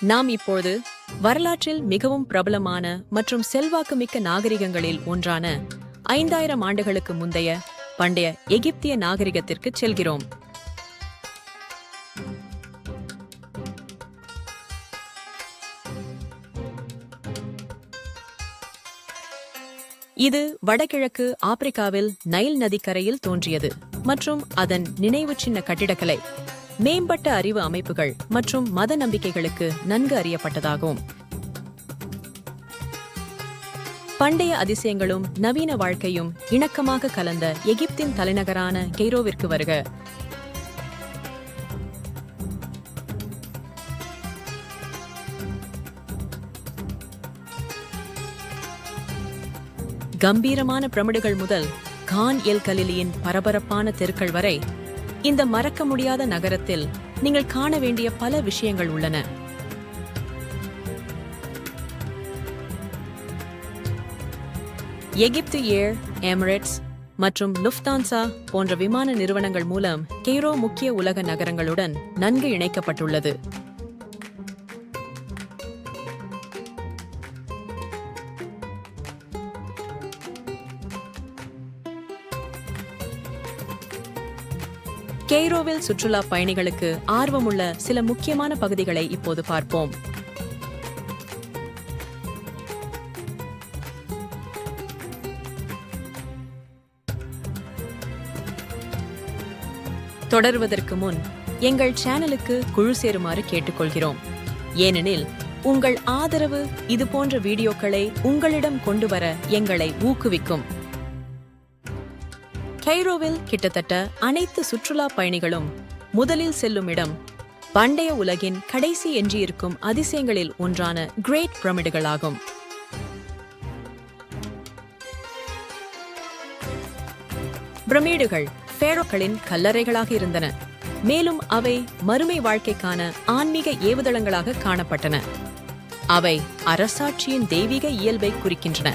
நாம் இப்போது வரலாற்றில் மிகவும் பிரபலமான மற்றும் செல்வாக்குமிக்க நாகரிகங்களில் ஒன்றான ஐந்தாயிரம் ஆண்டுகளுக்கு முந்தைய பண்டைய எகிப்திய நாகரிகத்திற்கு செல்கிறோம். இது வடகிழக்கு ஆப்பிரிக்காவில் நைல் நதிக்கரையில் தோன்றியது மற்றும் அதன் நினைவு சின்ன கட்டிடக்கலை மேம்பட்ட அறிவு அமைப்புகள் மற்றும் மத நம்பிக்கைகளுக்கு நன்கு அறியப்பட்டதாகும். பண்டைய அதிசயங்களும் நவீன வாழ்க்கையும் இணக்கமாக கலந்த எகிப்தின் தலைநகரான கெய்ரோவிற்கு வருக. கம்பீரமான பிரமிடுகள் முதல் கான் எல் கலிலியின் பரபரப்பான தெருக்கள் வரை இந்த மறக்க முடியாத நகரத்தில் நீங்கள் காண வேண்டிய பல விஷயங்கள் உள்ளன. எகிப்து ஏர் எமிரேட்ஸ் மற்றும் லுஃப்தான்சா போன்ற விமான நிறுவனங்கள் மூலம் கெய்ரோ முக்கிய உலக நகரங்களுடன் நன்கு இணைக்கப்பட்டுள்ளது. கெய்ரோவில் சுற்றுலா பயணிகளுக்கு ஆர்வமுள்ள சில முக்கியமான பகுதிகளை இப்போது பார்ப்போம். தொடர்வதற்கு முன் எங்கள் சேனலுக்கு குழு சேருமாறு கேட்டுக்கொள்கிறோம். ஏனெனில் உங்கள் ஆதரவு இது போன்ற வீடியோக்களை உங்களிடம் கொண்டு வர எங்களை ஊக்குவிக்கும். கைரோவில் கிட்டத்தட்ட அனைத்து சுற்றுலா பயணிகளும் முதலில் செல்லும் இடம் பண்டைய உலகின் கடைசி எஞ்சியிருக்கும் அதிசயங்களில் ஒன்றான கிரேட் பிரமிடுகளாகும். பிரமிடுகள் ஃபேரோக்களின் கல்லறைகளாக இருந்தன. மேலும் அவை மறுமை வாழ்க்கைக்கான ஆன்மீக ஏவுதளங்களாக காணப்பட்டன. அவை அரசாட்சியின் தெய்வீக இயல்பை குறிக்கின்றன.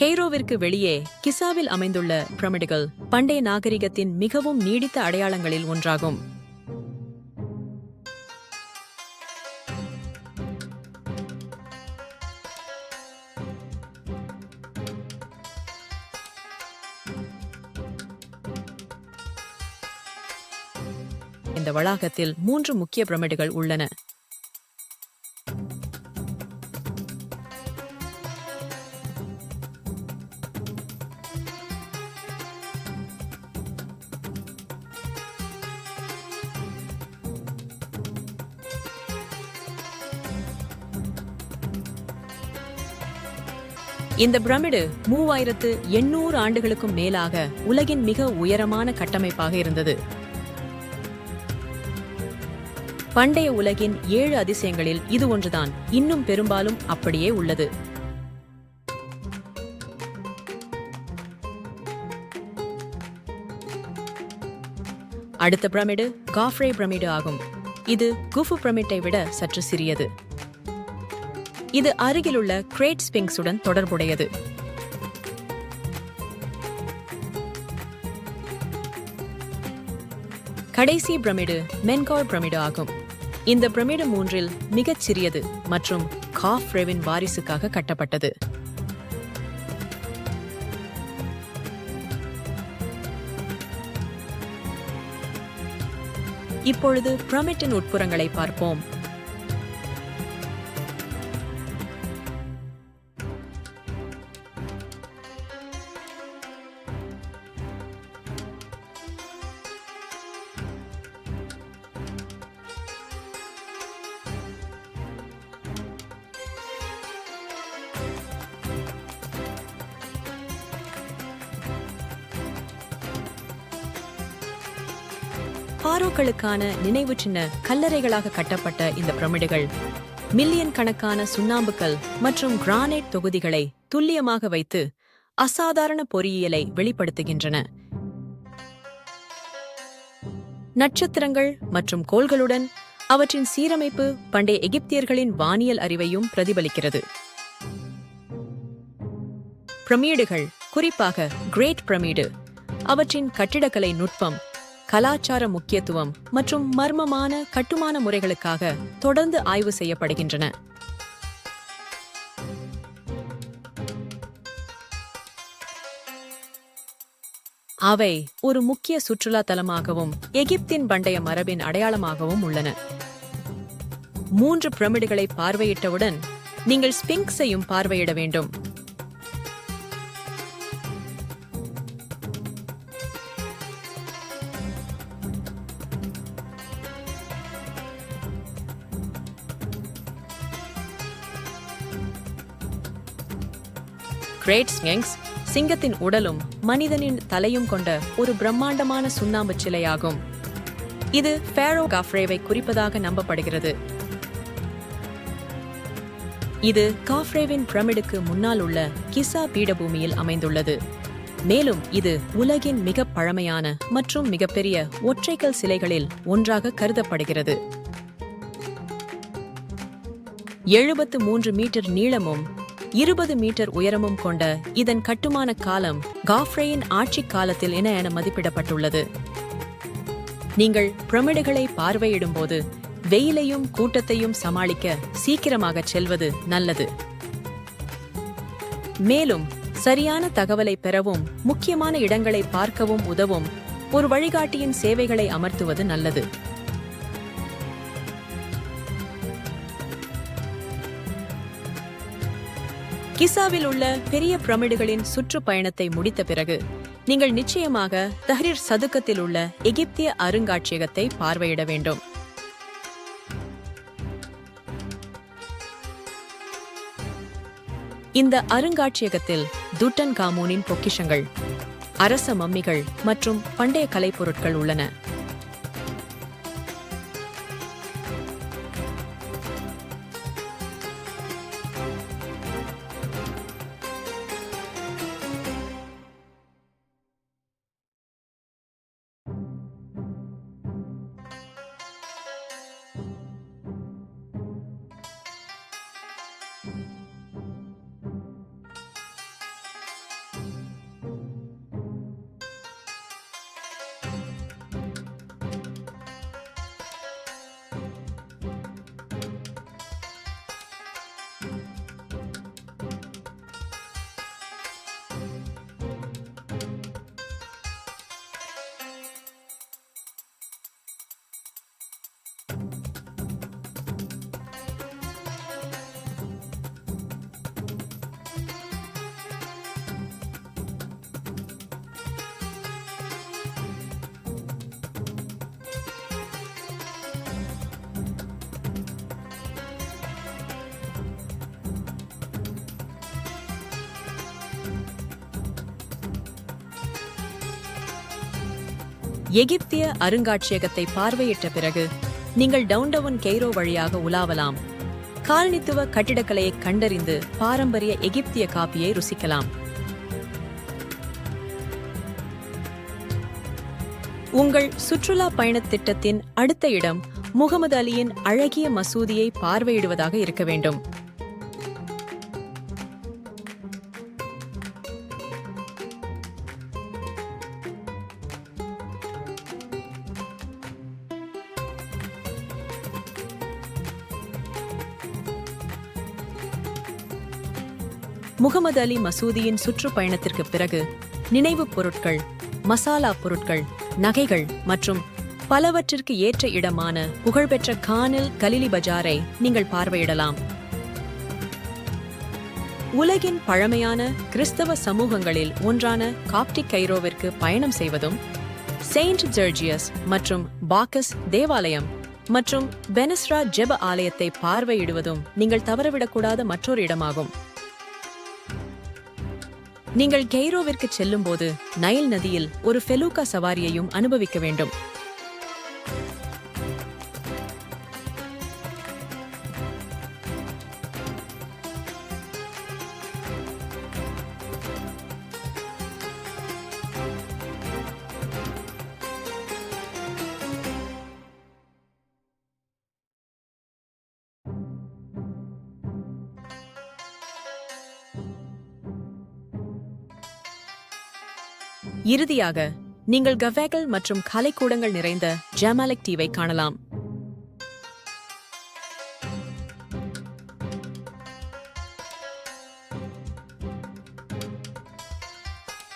கெய்ரோவிற்கு வெளியே கிசாவில் அமைந்துள்ள பிரமிடுகள் பண்டைய நாகரிகத்தின் மிகவும் நீடித்த அடையாளங்களில் ஒன்றாகும். இந்த வளாகத்தில் மூன்று முக்கிய பிரமிடுகள் உள்ளன. இந்த பிரமிடு மூவாயிரத்து எண்ணூறு ஆண்டுகளுக்கும் மேலாக உலகின் மிக உயரமான கட்டமைப்பாக இருந்தது. பண்டைய உலகின் ஏழு அதிசயங்களில் இது ஒன்றுதான். இன்னும் பெரும்பாலும் அப்படியே உள்ளது. அடுத்த பிரமிடு காஃப்ரே பிரமிடு ஆகும். இது குஃபு பிரமிட்டை விட சற்று சிறியது. இது அருகிலுள்ள கிரேட் ஸ்பிங்ஸுடன் தொடர்புடையது. கடைசி பிரமிடு மென்கார் பிரமிடு ஆகும். இந்த பிரமிடு மூன்றில் மிகச் சிறியது மற்றும் காஃப் ரெவின் வாரிசுக்காக கட்டப்பட்டது. இப்பொழுது பிரமிட்டின் உட்புறங்களை பார்ப்போம். பாரோக்களுக்கான நினைவு சின்ன கல்லறைகளாக கட்டப்பட்ட இந்த பிரமிடுகள். மில்லியன் கணக்கான சுண்ணாம்புக்கல் மற்றும் கிரானைட் தொகுதிகளை துல்லியமாக வைத்து அசாதாரண பொறியியலை வெளிப்படுத்துகின்றன. நட்சத்திரங்கள் மற்றும் கோள்களுடன் அவற்றின் சீரமைப்பு பண்டைய எகிப்தியர்களின் வானியல் அறிவையும் பிரதிபலிக்கிறது. பிரமிடுகள் குறிப்பாக கிரேட் பிரமிடு அவற்றின் கட்டிடக்கலை நுட்பம் கலாச்சார முக்கியத்துவம் மற்றும் மர்மமான கட்டுமான முறைகளுக்காக தொடர்ந்து ஆய்வு செய்யப்படுகின்றன. அவை ஒரு முக்கிய சுற்றுலா தலமாகவும் எகிப்தின் பண்டைய மரபின் அடையாளமாகவும் உள்ளன. மூன்று பிரமிடுகளை பார்வையிட்டவுடன் நீங்கள் ஸ்பிங்ஸையும் பார்வையிட வேண்டும். கிரேட் ஸ்பிங்க்ஸ் சிங்கத்தின் உடலும் மனிதனின் தலையும் கொண்ட ஒரு பிரம்மாண்டமான சுண்ணாம்பு சிலையாகும். இது ஃபேரோ காஃப்ரேவை குறிப்பதாக நம்பப்படுகிறது. இது காஃப்ரேவின் பிரமிடுக்கு முன்னால் உள்ள கிசா பீடபூமியில் அமைந்துள்ளது. மேலும் இது உலகின் மிக பழமையான மற்றும் மிகப்பெரிய ஒற்றைக்கல் சிலைகளில் ஒன்றாக கருதப்படுகிறது. எழுபத்து மூன்று மீட்டர் நீளமும் இருபது மீட்டர் உயரமும் கொண்ட இதன் கட்டுமான காலம் காஃப்ரேயின் ஆட்சி காலத்தில் என என மதிப்பிடப்பட்டுள்ளது. நீங்கள் பிரமிடுகளை பார்வையிடும்போது வெயிலையும் கூட்டத்தையும் சமாளிக்க சீக்கிரமாக செல்வது நல்லது. மேலும் சரியான தகவலை பெறவும் முக்கியமான இடங்களை பார்க்கவும் உதவும் ஒரு வழிகாட்டியின் சேவைகளை அமர்த்துவது நல்லது. கிசாவில் உள்ள பெரிய பிரமிடுகளின் சுற்றுப்பயணத்தை முடித்த பிறகு நீங்கள் நிச்சயமாக தஹ்ரீர் சதுக்கத்தில் உள்ள எகிப்திய அருங்காட்சியகத்தை பார்வையிட வேண்டும். இந்த அருங்காட்சியகத்தில் துட்டன் காமூனின் பொக்கிஷங்கள் அரச மம்மிகள் மற்றும் பண்டைய கலைப்பொருட்கள் உள்ளன. எகிப்திய அருங்காட்சியகத்தை பார்வையிட்ட பிறகு நீங்கள் டவுன்டவுன் கெய்ரோ வழியாக உலாவலாம். காலனித்துவ கட்டிடக்கலையை கண்டறிந்து பாரம்பரிய எகிப்திய காப்பியை ருசிக்கலாம். உங்கள் சுற்றுலா பயணத் திட்டத்தின் அடுத்த இடம் முகமது அலியின் அழகிய மசூதியை பார்வையிடுவதாக இருக்க வேண்டும். முகமது அலி மசூதியின் சுற்றுப்பயணத்திற்கு பிறகு நினைவுப் பொருட்கள் மசாலா பொருட்கள் நகைகள் மற்றும் பலவற்றிற்கு ஏற்ற இடமான புகழ்பெற்ற கானில் கலிலி பஜாரை நீங்கள் பார்வையிடலாம். உலகின் பழமையான கிறிஸ்தவ சமூகங்களில் ஒன்றான காப்டிக் கைரோவிற்கு பயணம் செய்வதும் செயின்ட் ஜெர்ஜியஸ் மற்றும் பாக்கஸ் தேவாலயம் மற்றும் பெனஸ்ரா ஜெப ஆலயத்தை பார்வையிடுவதும் நீங்கள் தவறவிடக்கூடாத மற்றொரு இடமாகும். நீங்கள் கெய்ரோவிற்கு செல்லும்போது நைல் நதியில் ஒரு ஃபெலூகா சவாரியையும் அனுபவிக்க வேண்டும். இறுதியாக நீங்கள் கவேகள் மற்றும் கலைக்கூடங்கள் நிறைந்த ஜமாலக் தீவை காணலாம்.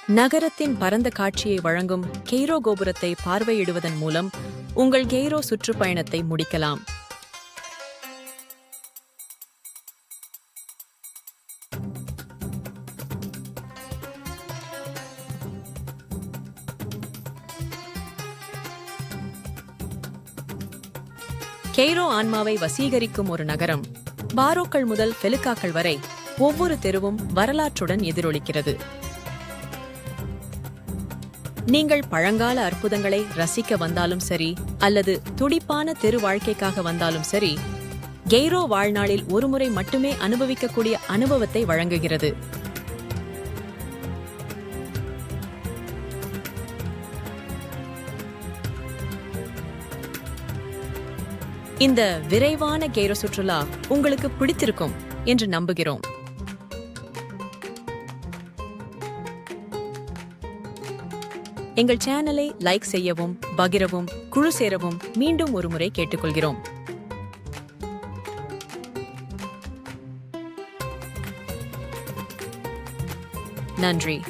நகரத்தின் பரந்த காட்சியை வழங்கும் கெய்ரோ கோபுரத்தை பார்வையிடுவதன் மூலம் உங்கள் கெய்ரோ சுற்றுப்பயணத்தை முடிக்கலாம். கெய்ரோ ஆன்மாவை வசீகரிக்கும் ஒரு நகரம். பாரோக்கள் முதல் ஃபெலுக்காக்கள் வரை ஒவ்வொரு தெருவும் வரலாற்றுடன் எதிரொலிக்கிறது. நீங்கள் பழங்கால அற்புதங்களை ரசிக்க வந்தாலும் சரி அல்லது துடிப்பான தெரு வாழ்க்கைக்காக வந்தாலும் சரி கெய்ரோ வாழ்நாளில் ஒருமுறை மட்டுமே அனுபவிக்கக்கூடிய அனுபவத்தை வழங்குகிறது. இந்த விரைவான கேர சுற்றுலா உங்களுக்கு பிடித்திருக்கும் என்று நம்புகிறோம். எங்கள் சேனலை லைக் செய்யவும் பகிரவும் குழு சேரவும் மீண்டும் ஒருமுறை கேட்டுக்கொள்கிறோம். நன்றி.